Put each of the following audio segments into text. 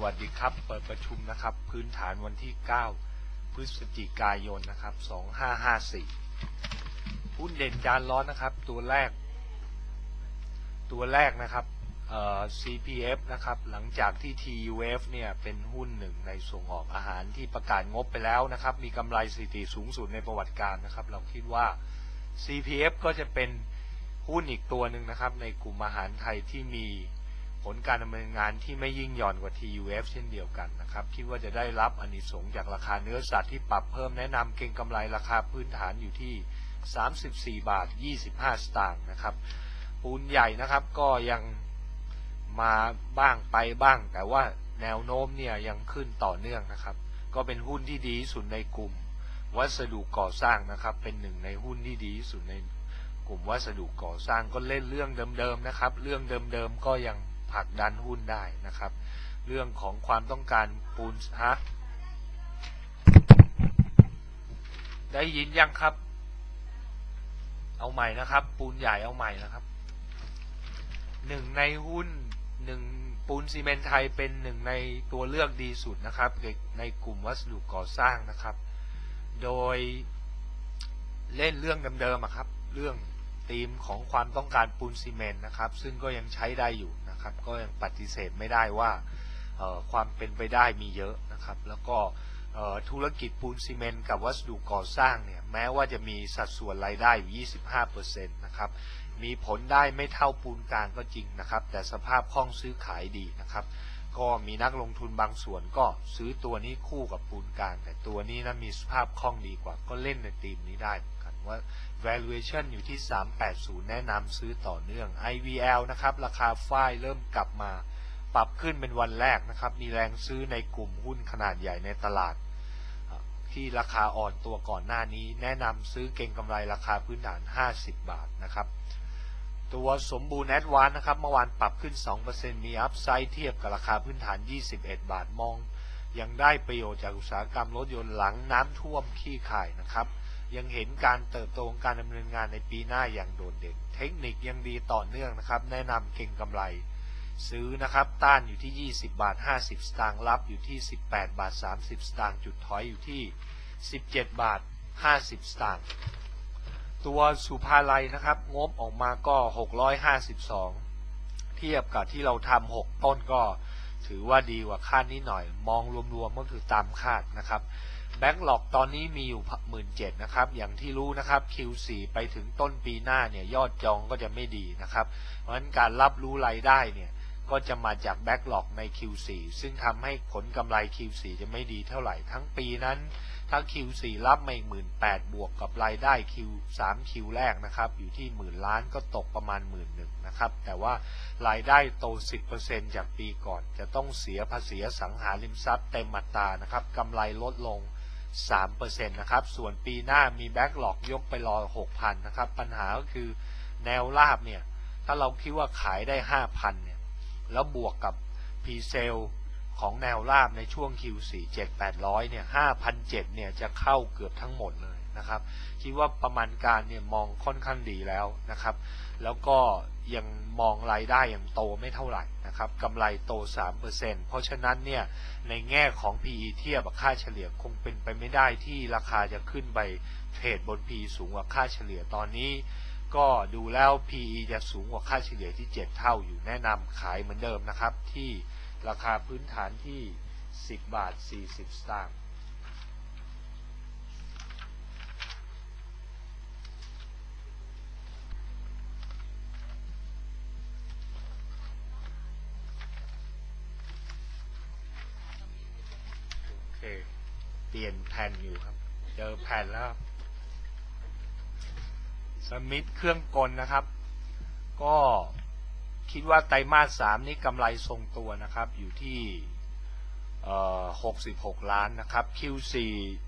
วัสดีครับ เปิดประชุมนะครับ พื้นฐานวันที่ 9 พฤศจิกายนนะครับ 2554 หุ้นเด่นจานร้อนนะครับ ตัวแรก ตัวแรกนะครับ CPF นะครับ หลังจากที่ TUF เนี่ย เป็นหุ้นหนึ่งในส่งออกอาหารที่ประกาศงบไปแล้วนะครับ มีกำไรสถิติสูงสุดในประวัติการนะครับ เราคิดว่า CPF ก็จะเป็นหุ้นอีกตัวหนึ่งนะครับ ในกลุ่มอาหารไทยที่มี ผลการดำเนินงานที่ไม่ยิ่งหย่อนกว่า TUF เช่นเดียวกันนะครับ คิดว่าจะได้รับอนิสงส์จากราคาเนื้อสัตว์ที่ปรับเพิ่มแนะนำเก็งกำไรราคาพื้นฐานอยู่ที่ 34 บาท 25 สตางค์นะครับ ปูนใหญ่นะครับก็ยังมาบ้างไปบ้าง แต่ว่าแนวโน้มเนี่ยยังขึ้นต่อเนื่องนะครับ ก็เป็นหุ้นที่ดีสุดในกลุ่ม วัสดุก่อสร้างนะครับ เป็นหนึ่งในหุ้นที่ดีสุดในกลุ่มวัสดุก่อสร้างก็เล่นเรื่องเดิมๆนะครับ เรื่องเดิมๆก็ยัง ผลักดันหุ้นได้นะครับ เรื่องของความต้องการปูนฮะได้ยินยังครับ เอาใหม่นะครับ ปูนใหญ่เอาใหม่นะครับหนึ่งในหุ้นหนึ่งปูนซีเมนต์ไทยเป็นหนึ่งในตัวเลือกดีสุดนะครับ ในกลุ่มวัสดุก่อสร้างนะครับ โดยเล่นเรื่องเดิมๆครับ เรื่องธีมของความต้องการปูนซีเมนต์นะครับ ซึ่งก็ยังใช้ได้อยู่ นะครับก็ยังปฏิเสธไม่ได้ว่าความเป็นไปได้มีเยอะนะครับ แล้วก็ธุรกิจปูนซีเมนต์กับวัสดุก่อสร้างเนี่ยแม้ว่าจะมีสัดส่วนรายได้อยู่ 25%นะครับมีผลได้ไม่เท่าปูนกลางก็จริงนะครับ แต่สภาพคล่องซื้อขายดีนะครับ ก็มีนักลงทุนบางส่วนก็ซื้อตัวนี้คู่กับปูนกลาง แต่ตัวนี้นะมีสภาพคล่องดีกว่าก็เล่นในธีมนี้ได้ ว่า valuation อยู่ที่ 380 แนะนำซื้อต่อเนื่อง IVL นะครับ ราคาฝ้ายเริ่มกลับมา ปรับขึ้นเป็นวันแรกนะครับ มีแรงซื้อในกลุ่มหุ้นขนาดใหญ่ในตลาด ที่ราคาอ่อนตัวก่อนหน้านี้ แนะนำซื้อเก่งกำไรราคาพื้นฐาน 50 บาทนะครับ ตัวสมบูรณ์แอดวานนะครับ เมื่อวานปรับขึ้น 2%มีอัพไซด์เทียบกับราคาพื้นฐาน 21 บาท มอง ยังได้ประโยชน์จากอุตสาหกรรมรถยนต์หลังน้ำท่วมขี้ข่ายนะครับ ยังเห็นการเติบโตของการดำเนินงานในปีหน้าอย่างโดดเด่น เทคนิคยังดีต่อเนื่องนะครับ แนะนำเก่งกำไร ซื้อนะครับ ต้านอยู่ที่ 20 บาท 50 สตางค์รับอยู่ที่ 18 บาท 30 สตางค์จุดถอยอยู่ที่ 17 บาท 50 สตางค์ตัวสุภาลัยนะครับ งบออกมาก็ 652 เทียบกับที่เราทำ6ต้นก็ถือว่าดีกว่าคาดนิดหน่อย มองรวมๆก็คือตามคาดนะครับ แบ็กหลอกตอนนี้มีอยู่หมื่นเจ็ดนะครับ อย่างที่รู้นะครับ Q4 ไปถึงต้นปีหน้าเนี่ยยอดจองก็จะไม่ดีนะครับ เพราะฉะนั้นการรับรู้รายได้เนี่ยก็จะมาจากแบ็กหลอกใน Q4 ซึ่งทำให้ผลกำไร Q4 จะไม่ดีเท่าไหร่ทั้งปีนั้น ถ้า Q4 รับมาอีกหมื่นแปดบวกกับรายได้ Q3 Q แรกนะครับ อยู่ที่หมื่นล้านก็ตกประมาณหมื่นหนึ่งนะครับ แต่ว่ารายได้โต 10%จากปีก่อน จะต้องเสียภาษีสังหาริมทรัพย์เต็มอัตรานะครับกำไรลดลง 3%นะครับ ส่วนปีหน้ามีแบ็กหลอกยกไปรอ 6,000 นะครับ ปัญหาก็คือแนวราบเนี่ย ถ้าเราคิดว่าขายได้ 5,000 เนี่ย แล้วบวกกับพีเซลของแนวราบในช่วง Q4 7800 เนี่ย 5,007 เนี่ย จะเข้าเกือบทั้งหมดเลย นะครับ คิดว่าประมาณการเนี่ยมองค่อนข้างดีแล้วนะครับ แล้วก็ยังมองรายได้ยังโตไม่เท่าไหร่นะครับกำไรโต 3%เพราะฉะนั้นเนี่ยในแง่ของ PE เทียบกับค่าเฉลี่ยคงเป็นไปไม่ได้ที่ราคาจะขึ้นไปเทรดบน PE สูงกว่าค่าเฉลี่ยตอนนี้ก็ดูแล้ว PE จะสูงกว่าค่าเฉลี่ยที่ 7 เท่าอยู่แนะนำขายเหมือนเดิมนะครับ ที่ราคาพื้นฐานที่ 10 บาท 40 สตางค์ แผ่นอยู่ครับ เจอแผ่นแล้วสมิธเครื่องกลนะครับ ก็คิดว่าไตรมาสสามนี้กำไรทรงตัวนะครับ อยู่ที่66ล้านนะครับ Q4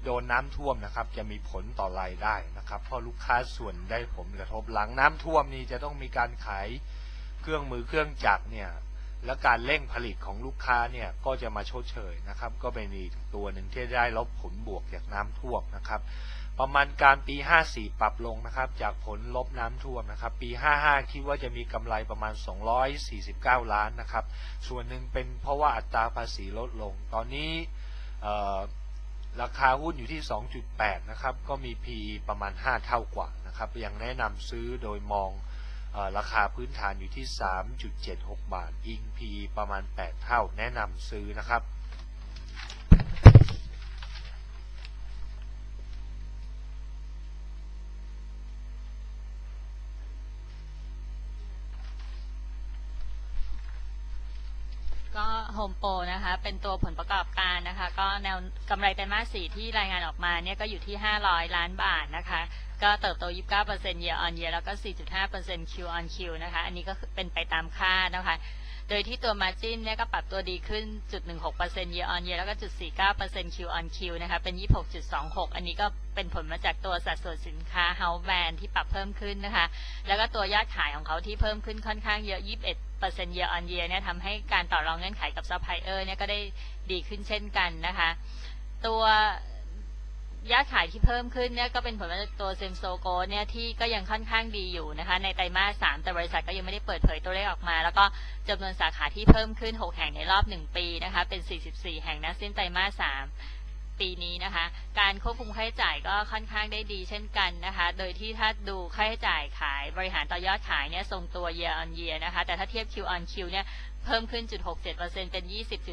โดนน้ำท่วมนะครับ จะมีผลต่อรายได้นะครับ เพราะลูกค้าส่วนได้ผลกระทบหลังน้ำท่วมนี่จะต้องมีการขายเครื่องมือเครื่องจักรเนี่ย และการเร่งผลิตของลูกค้าเนี่ยก็จะมาชดเชยนะครับ ก็เป็นอีกตัวหนึ่งที่ได้รับผลบวกจากน้ำท่วมนะครับ ประมาณการปี 54 ปรับลงนะครับ จากผลลบน้ำท่วมนะครับ ปี 55 คิดว่าจะมีกำไรประมาณ 249 ล้านนะครับ ส่วนหนึ่งเป็นเพราะว่าอัตราภาษีลดลง ตอนนี้ราคาหุ้นอยู่ที่ 2.8 นะครับ ก็มี PE ประมาณ 5 เท่ากว่านะครับ ยังแนะนำซื้อโดยมอง ราคาพื้นฐานอยู่ที่ 3.76 บาท อิง PE ประมาณ 8 เท่า แนะนำซื้อนะครับ ก็โฮมโปรนะคะ เป็นตัวผลประกอบการนะคะ ก็แนวกำไรไตรมาสสี่ที่รายงานออกมาเนี่ยก็อยู่ที่ 500 ล้านบาทนะคะ ก็เติบโต 29% year on year แล้วก็ 4.5% Q on Q นะคะ อันนี้ก็เป็นไปตามคาดนะคะ โดยที่ตัว margin เนี่ยก็ปรับตัวดีขึ้น 0.16% year on year แล้วก็ 0.49% Q on Q นะคะ เป็น 26.26 อันนี้ก็เป็นผลมาจากตัวสัดส่วนสินค้า house brand ที่ปรับเพิ่มขึ้นนะคะ แล้วก็ตัวยอดขายของเขาที่เพิ่มขึ้นค่อนข้างเยอะ 21% year on year เนี่ยทำให้การต่อรองเงื่อนไขกับ supplier เนี่ยก็ได้ดีขึ้นเช่นกันนะคะ ตัว ยอดขายที่เพิ่มขึ้นเนี่ยก็เป็นผลมาจากตัวเซมโซโกเนี่ยที่ก็ยังค่อนข้างดีอยู่นะคะในไตรมาสสามแต่บริษัทก็ยังไม่ได้เปิดเผยตัวเลขออกมา แล้วก็จำนวนสาขาที่เพิ่มขึ้น 6 แห่งในรอบ 1 ปีนะคะเป็น 44 แห่งนะสิ้นไตรมาสสามปีนี้นะคะ การควบคุมค่าใช้จ่ายก็ค่อนข้างได้ดีเช่นกันนะคะ โดยที่ถ้าดูค่าใช้จ่ายขายบริหารต่อยอดขายเนี่ยทรงตัว year on year นะคะ แต่ถ้าเทียบ Q on Q เนี่ย เพิ่มขึ้น0.67%เป็น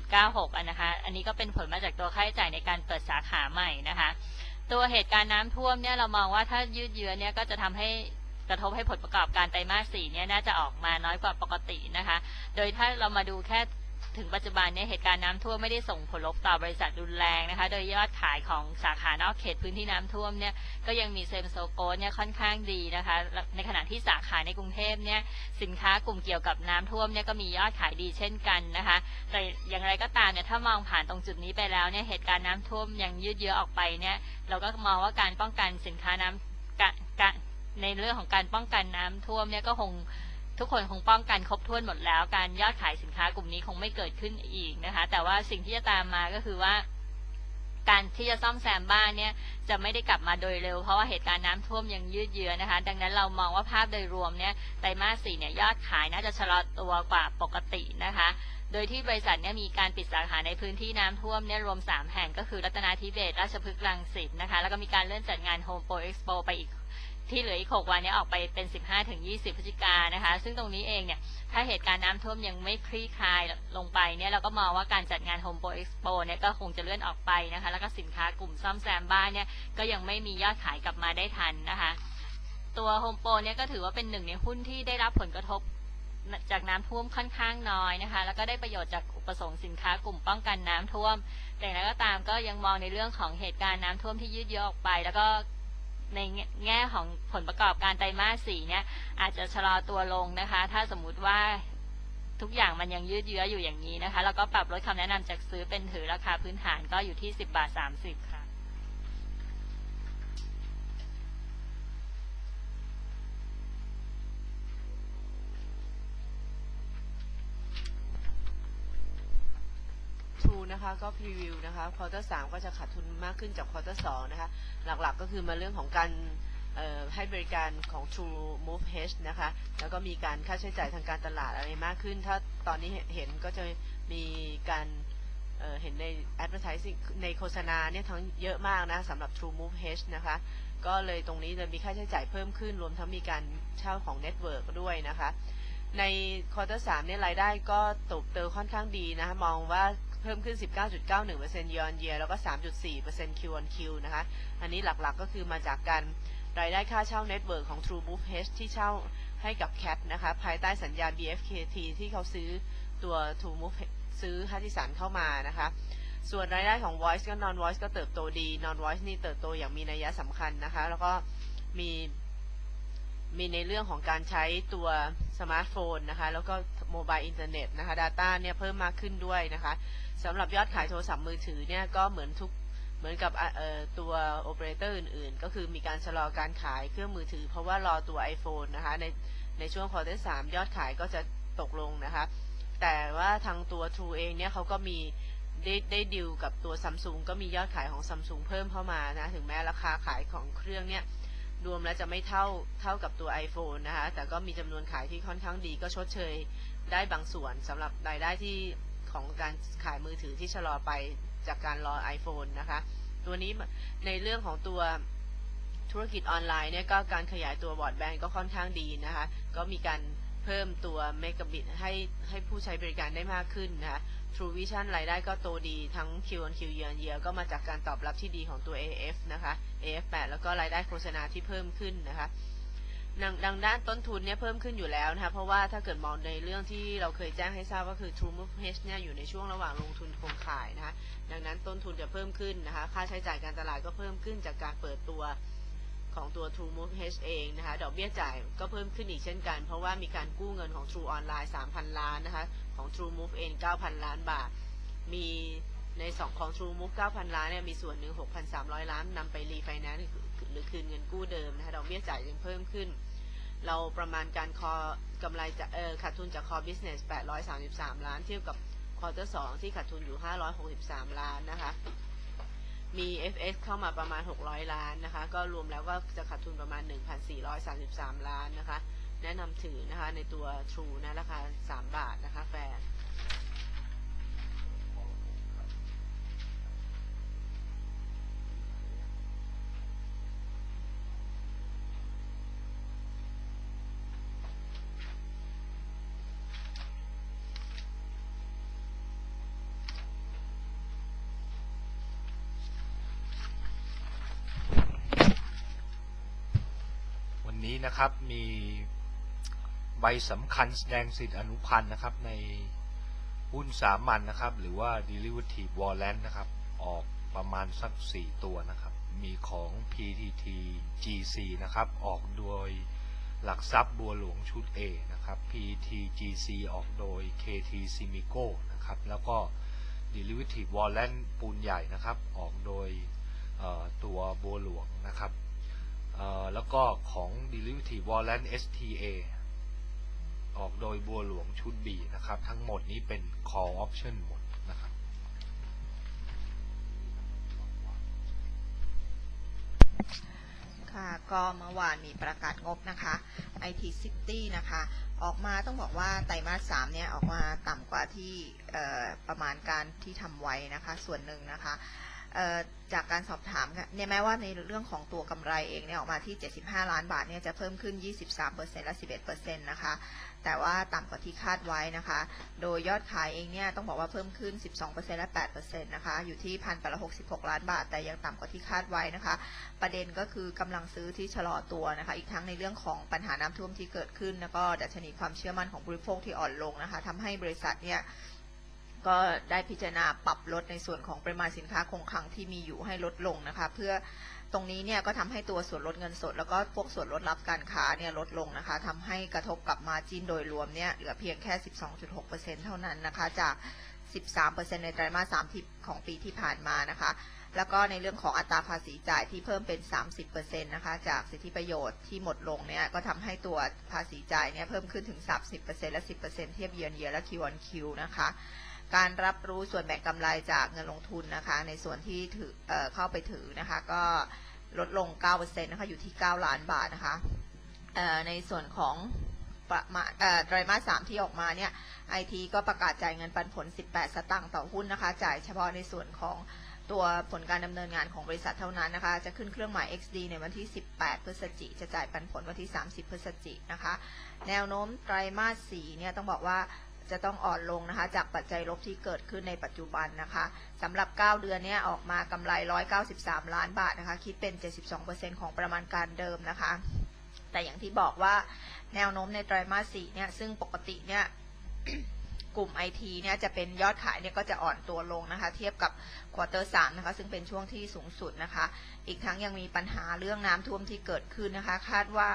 20.96อันนะคะ อันนี้ก็เป็นผลมาจากตัวค่าใช้จ่ายในการเปิดสาขาใหม่นะคะ ตัวเหตุการณ์น้ำท่วมเนี่ยเรามองว่าถ้ายืดเยื้อเนี่ยก็จะทำให้กระทบให้ผลประกอบการไตรมาสสี่เนี่ยน่าจะออกมาน้อยกว่าปกตินะคะ โดยถ้าเรามาดูแค่ ถึงปัจจุบันเนี่ยเหตุการณ์น้ำท่วมไม่ได้ส่งผลลบต่อบริษัทรุนแรงนะคะ โดยยอดขายของสาขานอกเขตพื้นที่น้ำท่วมเนี่ยก็ยังมีเซมโซโกเนี่ยค่อนข้างดีนะคะ ในขณะที่สาขาในกรุงเทพเนี่ยสินค้ากลุ่มเกี่ยวกับน้ำท่วมเนี่ยก็มียอดขายดีเช่นกันนะคะ แต่อย่างไรก็ตามเนี่ยถ้ามองผ่านตรงจุดนี้ไปแล้วเนี่ยเหตุการณ์น้ำท่วมยังยืดเยื้อออกไปเนี่ยเราก็มองว่าการป้องกันสินค้าน้ำกะกะในเรื่องของการป้องกันน้ำท่วมเนี่ยก็คง ทุกคนคงป้องกันครบถ้วนหมดแล้ว การยอดขายสินค้ากลุ่มนี้คงไม่เกิดขึ้นอีกนะคะ แต่ว่าสิ่งที่จะตามมาก็คือว่า การที่จะซ่อมแซมบ้านเนี่ยจะไม่ได้กลับมาโดยเร็ว เพราะว่าเหตุการณ์น้ำท่วมยังยืดเยื้อนะคะ ดังนั้นเรามองว่าภาพโดยรวมเนี่ยไตรมาสสี่เนี่ยยอดขายน่าจะชะลอตัวกว่าปกตินะคะโดยที่บริษัทเนี่ยมีการปิดสาขาในพื้นที่น้ำท่วมเนี่ยรวม 3 แห่งก็คือรัตนาธิเบศราชพฤกษ์รังสิตนะคะ แล้วก็มีการเลื่อนจัดงาน Home Pro Expo ไปอีก ที่เหลืออีก 6 วันนี้ออกไปเป็น 15-20 พฤศจิกานะคะ ซึ่งตรงนี้เองเนี่ย ถ้าเหตุการณ์น้ำท่วมยังไม่คลี่คลายลงไปเนี่ยเราก็มองว่าการจัดงาน Home Pro Expo เนี่ยก็คงจะเลื่อนออกไปนะคะ แล้วก็สินค้ากลุ่มซ่อมแซมบ้านเนี่ยก็ยังไม่มียอดขายกลับมาได้ทันนะคะ ตัว Home Pro เนี่ยก็ถือว่าเป็นหนึ่งในหุ้นที่ได้รับผลกระทบจากน้ำท่วมค่อนข้างน้อยนะคะ แล้วก็ได้ประโยชน์จากอุปสงค์สินค้ากลุ่มป้องกันน้ำท่วม แต่อย่างไรก็ตามก็ยังมองในเรื่องของเหตุการณ์น้ำท่วมที่ยืดเยื้อออกไป แล้วก็ ในแง่ของผลประกอบการไตรมาสสี่เนี่ยอาจจะชะลอตัวลงนะคะ ถ้าสมมุติว่าทุกอย่างมันยังยืดเยื้ออยู่อย่างนี้นะคะ แล้วก็ปรับลดคำแนะนำจากซื้อเป็นถือราคาพื้นฐานก็อยู่ที่ 10 บาท 30 นะคะก็พรีวิวนะคะควอเตอร์สก็จะขาดทุนมากขึ้นจากควอเตอร์สนะคะหลักๆก็คือมาเรื่องของการให้บริการของ True Move H นะคะ แล้วก็มีการค่าใช้จ่ายทางการตลาดอะไรมากขึ้น ถ้าตอนนี้เห็นก็จะมีการเเห็นใน advertising ในโฆษณาเนี่ยทั้งเยอะมากนะสำหรับ True Move H นะคะ ก็เลยตรงนี้เลยมีค่าใช้จ่ายเพิ่มขึ้น รวมทั้งมีการเช่าของ Network ด้วยนะคะ ในควอเตอร์สามเนี่ยรายได้ก็เติบโตค่อนข้างดีนะ มองว่า เพิ่มขึ้น 19.91% year on year แล้วก็ 3.4% Q on Q นะคะ อันนี้หลักๆก็คือมาจากการรายได้ค่าเช่าเน็ตเวิร์กของ True Move H ที่เช่าให้กับ CAT นะคะ ภายใต้สัญญา BFKT ที่เขาซื้อตัว True Move ซื้อฮัตติสันเข้ามานะคะส่วนรายได้ของ Voice ก็ Non Voice ก็เติบโตดี Non Voice นี่เติบโตอย่างมีนัยสำคัญนะคะ แล้วก็มีมีในเรื่องของการใช้ตัวสมาร์ทโฟนนะคะ แล้วก็ โมบายอินเทอร์เน็ตนะคะ Data เนี่ยเพิ่มมากขึ้นด้วยนะคะสำหรับยอดขายโทรศัพท์มือถือเนี่ยก็เหมือนทุกเหมือนกับตัวโอเปอเรเตอร์อื่นๆ ก็คือมีการชะลอการขายเครื่องมือถือ เพราะว่ารอตัว iPhone นะคะในในช่วงควอเตอร์สามยอดขายก็จะตกลงนะคะ แต่ว่าทางตัว True เองเนี่ยเขาก็มีได้ได้ดิวกับตัวซัมซุงก็มียอดขายของซัมซุงเพิ่มเข้ามานะ ถึงแม้ราคาขายของเครื่องเนี่ยรวมแล้วจะไม่เท่าเท่ากับตัว iPhone นะคะ แต่ก็มีจำนวนขายที่ค่อนข้างดีก็ชดเชย ได้บางส่วนสำหรับรายได้ที่ของการขายมือถือที่ชะลอไปจากการรอ iPhone นะคะ ตัวนี้ในเรื่องของตัวธุรกิจออนไลน์เนี่ยก็การขยายตัวบอร์ดแบนด์ก็ค่อนข้างดีนะคะ ก็มีการเพิ่มตัวเมกะบิตให้ให้ผู้ใช้บริการได้มากขึ้นนะคะ True Vision รายได้ก็โตดีทั้ง Q on Q year on year ก็มาจากการตอบรับที่ดีของตัว AF นะคะ AF8 แล้วก็รายได้โฆษณาที่เพิ่มขึ้นนะคะ ดังดังด้านต้นทุนเนี่ยเพิ่มขึ้นอยู่แล้วนะคะเพราะว่าถ้าเกิดมองในเรื่องที่เราเคยแจ้งให้ทราบก็คือ True Move H เนี่ยอยู่ในช่วงระหว่างลงทุนโครงข่ายนะคะดังนั้นต้นทุนจะเพิ่มขึ้นนะคะค่าใช้จ่ายการตลาดก็เพิ่มขึ้นจากการเปิดตัวของตัว True Move H เองนะคะดอกเบี้ยจ่ายก็เพิ่มขึ้นอีกเช่นกัน เพราะว่ามีการกู้เงินของ True Online 3,000 ล้านนะคะของ True Move เอง9,000 ล้านบาท มี ในสองของ True Move 9,000 ล้านเนี่ยมีส่วนหนึ่ง 6,300 ล้านนำไปรีไฟแนนซ์หรือคืนเงินกู้เดิมนะคะดอกเบี้ยจ่ายยังเพิ่มขึ้น เราประมาณการคอกำไรจะเออขาดทุนจากคอ business 833 ล้าน เทียบกับควอเตอร์สองที่ขาดทุนอยู่ 563 ล้านนะคะมี FX เข้ามาประมาณ 600 ล้านนะคะ ก็รวมแล้วก็จะขาดทุนประมาณ 1,433 ล้านนะคะ แนะนำถือนะคะในตัว True นะราคา 3 บาทนะคะแฟร์ นี้นะครับมีใบสำคัญแสดงสิทธิอนุพันธ์นะครับ ในหุ้นสามัญนนะครับ หรือว่า derivative warrant นะครับ ออกประมาณสัก 4 ตัวนะครับ มีของ PTT GC นะครับ ออกโดยหลักทรัพย์บัวหลวงชุด A นะครับ PTGC ออกโดย KT Simico นะครับ แล้วก็ derivative warrant ปูนใหญ่นะครับ ออกโดยตัวบัวหลวงนะครับ แล้วก็ของ Derivative Warrant STA ออกโดยบัวหลวงชุด B นะครับ ทั้งหมดนี้เป็น call option หมดนะครับ ค่ะ ก็เมื่อวานมีประกาศงบนะคะ IT City นะคะ ออกมาต้องบอกว่าไตรมาสสามเนี่ย ออกมาต่ำกว่าที่ประมาณการที่ทำไว้นะคะ ส่วนหนึ่งนะคะ จากการสอบถามเนี่ยแม้ว่าในเรื่องของตัวกำไรเองเนี่ยออกมาที่ 75 ล้านบาทเนี่ยจะเพิ่มขึ้น 23%และ 11%นะคะ แต่ว่าต่ำกว่าที่คาดไว้นะคะ โดยยอดขายเองเนี่ยต้องบอกว่าเพิ่มขึ้น 12%และ 8%นะคะ อยู่ที่ 1,866 ล้านบาท แต่ยังต่ำกว่าที่คาดไว้นะคะ ประเด็นก็คือกำลังซื้อที่ชะลอตัวนะคะ อีกทั้งในเรื่องของปัญหาน้ำท่วมที่เกิดขึ้น แล้วก็ดัชนีความเชื่อมั่นของบริโภคที่อ่อนลงนะคะทำให้บริษัทเนี่ย ก็ได้พิจารณาปรับลดในส่วนของปริมาณสินค้าคงคลังที่มีอยู่ให้ลดลงนะคะ เพื่อตรงนี้เนี่ยก็ทำให้ตัวส่วนลดเงินสด แล้วก็พวกส่วนลดรับการค้าเนี่ยลดลงนะคะทำให้กระทบกับมาจินโดยรวมเนี่ยเหลือเพียงแค่ 12.6%เท่านั้นนะคะจาก 13%ในไตรมาส3ที่ของปีที่ผ่านมานะคะ แล้วก็ในเรื่องของอัตราภาษีจ่ายที่เพิ่มเป็น 30%นะคะจากสิทธิประโยชน์ที่หมดลงเนี่ยก็ทำให้ตัวภาษีจ่ายเนี่ยเพิ่มขึ้นถึง 30%และ 10%เทียบเยือนเยียและคิวออนคิวนะคะ การรับรู้ส่วนแบ่งกำไรจากเงินลงทุนนะคะ ในส่วนที่ถือเอเข้าไปถือนะคะ ก็ลดลง 9%นะคะ อยู่ที่ 9 ล้านบาทนะคะในส่วนของประมาณไตรมาสสามที่ออกมาเนี่ยไอทีก็ประกาศจ่ายเงินปันผล 18 สตางค์ต่อหุ้นนะคะ จ่ายเฉพาะในส่วนของตัวผลการดำเนินงานของบริษัทเท่านั้นนะคะ จะขึ้นเครื่องหมาย XD ในวันที่ 18 พฤศจิกจะจ่ายปันผลวันที่ 30 พฤศจิกนะคะ แนวโน้มไตรมาส 4 เนี่ยต้องบอกว่า จะต้องอ่อนลงนะคะ จากปัจจัยลบที่เกิดขึ้นในปัจจุบันนะคะสำหรับ 9 เดือนเนี่ยออกมากำไร 193 ล้านบาทนะคะ คิดเป็น 72%ของประมาณการเดิมนะคะ แต่อย่างที่บอกว่าแนวโน้มในไตรมาส4เนี่ย ซึ่งปกติเนี่ยกลุ่ม IT เนี่ยจะเป็นยอดขายเนี่ยก็จะอ่อนตัวลงนะคะ เทียบกับควอเตอร์สามนะคะซึ่งเป็นช่วงที่สูงสุดนะคะ อีกทั้งยังมีปัญหาเรื่องน้ำท่วมที่เกิดขึ้นนะคะ คาดว่า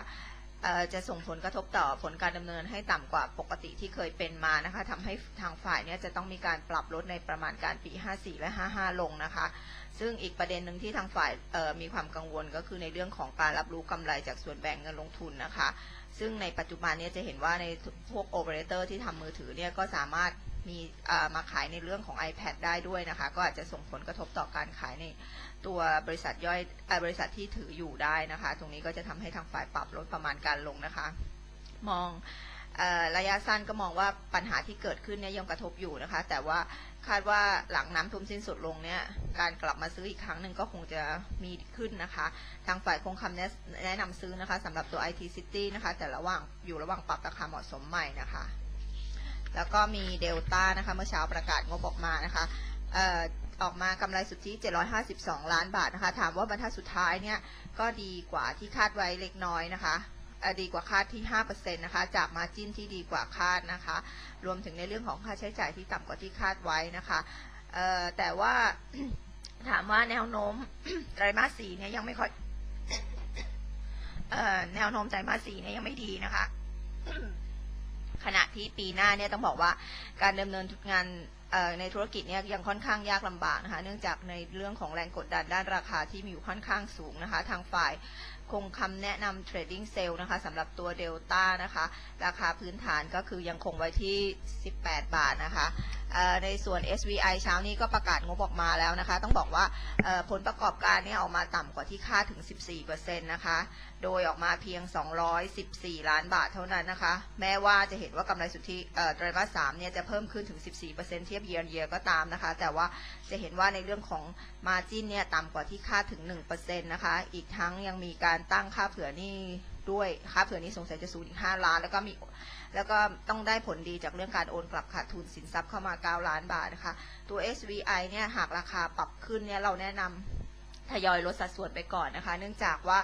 จะส่งผลกระทบต่อผลการดำเนินให้ต่ำกว่าปกติที่เคยเป็นมานะคะทำให้ทางฝ่ายเนี่ยจะต้องมีการปรับลดในประมาณการปี 54 และ 55 ลงนะคะ ซึ่งอีกประเด็นหนึ่งที่ทางฝ่ายมีความกังวลก็คือในเรื่องของการรับรู้กำไรจากส่วนแบ่งเงินลงทุนนะคะ ซึ่งในปัจจุบันเนี่ยจะเห็นว่าในพวกโอเปอเรเตอร์ที่ทำมือถือเนี่ยก็สามารถ มีมาขายในเรื่องของ iPad ได้ด้วยนะคะ ก็อาจจะส่งผลกระทบต่อการขายในตัวบริษัทย่อยอบริษัทที่ถืออยู่ได้นะคะ ตรงนี้ก็จะทำให้ทางฝ่ายปรับลดประมาณการลงนะคะ มองออระยะสั้นก็มองว่าปัญหาที่เกิดขึ้นเนี่ยยังกระทบอยู่นะคะ แต่ว่าคาดว่าหลังน้ำท่วมสิ้นสุดลงเนี่ยการกลับมาซื้ออีกครั้งหนึ่งก็คงจะมีขึ้นนะคะ ทางฝ่ายคงคำแนะนะนำซื้อนะคะสำหรับตัว IT City นะคะ แต่ระหว่างอยู่ระหว่างปรับราคาเหมาะสมใหม่นะคะ แล้วก็มีเดลต้านะคะ เมื่อเช้าประกาศงบออกมานะคะเอ่อออกมากำไรสุทธิ 752 ล้านบาทนะคะ ถามว่าบรรทัดสุดท้ายเนี่ยก็ดีกว่าที่คาดไว้เล็กน้อยนะคะดีกว่าคาดที่ 5%นะคะ จากมาจิ้นที่ดีกว่าคาดนะคะ รวมถึงในเรื่องของค่าใช้จ่ายที่ต่ำกว่าที่คาดไว้นะคะเอ่อแต่ว่าถามว่าแนวโน้มไตรมาสสี่เนี่ยยังไม่ค่อยเอ่อแนวโน้มไตรมาสสี่เนี่ยยังไม่ดีนะคะ ขณะที่ปีหน้าเนี่ยต้องบอกว่าการดำเนินงานในธุรกิจเนี่ยยังค่อนข้างยากลำบากนะคะเนื่องจากในเรื่องของแรงกดดันด้านราคาที่มีอยู่ค่อนข้างสูงนะคะทางฝ่ายคงคำแนะนำ trading sell นะคะสำหรับตัวเดลต้านะคะ ราคาพื้นฐานก็คือยังคงไว้ที่ 18 บาทนะคะในส่วน SVI เช้านี้ก็ประกาศงบออกมาแล้วนะคะ ต้องบอกว่าผลประกอบการเนี่ยออกมาต่ำกว่าที่คาดถึง 14%นะคะ โดยออกมาเพียง 214 ล้านบาทเท่านั้นนะคะ แม้ว่าจะเห็นว่ากำไรสุทธิไตรมาส3เนี่ยจะเพิ่มขึ้นถึง 14%เทียบ year on year ก็ตามนะคะ แต่ว่าจะเห็นว่าในเรื่องของ margin เนี่ยต่ำกว่าที่คาดถึง 1%นะคะ อีกทั้งยังมีการตั้งค่าเผื่อนี้ด้วยค่าเผื่อนี้สงสัยจะสูงอีก 5 ล้าน แล้วก็มี แล้วก็ต้องได้ผลดีจากเรื่องการโอนกลับขาดทุนสินทรัพย์เข้ามา 9 ล้านบาทนะคะ ตัว SVI เนี่ยหากราคาปรับขึ้นเนี่ยเราแนะนำทยอยลดสัดส่วนไปก่อนนะคะ เนื่องจากว่า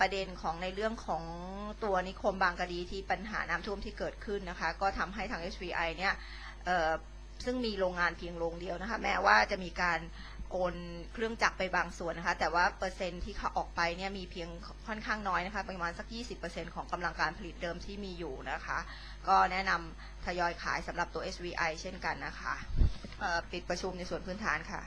ประเด็นของในเรื่องของตัวนิคมบางกะดีที่ปัญหาน้ำท่วมที่เกิดขึ้นนะคะ ก็ทำให้ทาง SVI เนี่ยเอ่อซึ่งมีโรงงานเพียงโรงเดียวนะคะ แม้ว่าจะมีการ โอนเครื่องจักรไปบางส่วนนะคะ แต่ว่าเปอร์เซ็นต์ที่เขาออกไปเนี่ยมีเพียงค่อนข้างน้อยนะคะ ประมาณสัก 20%ของกำลังการผลิตเดิมที่มีอยู่นะคะ ก็แนะนำทยอยขายสำหรับตัว SVI เช่นกันนะคะปิดประชุมในส่วนพื้นฐานค่ะ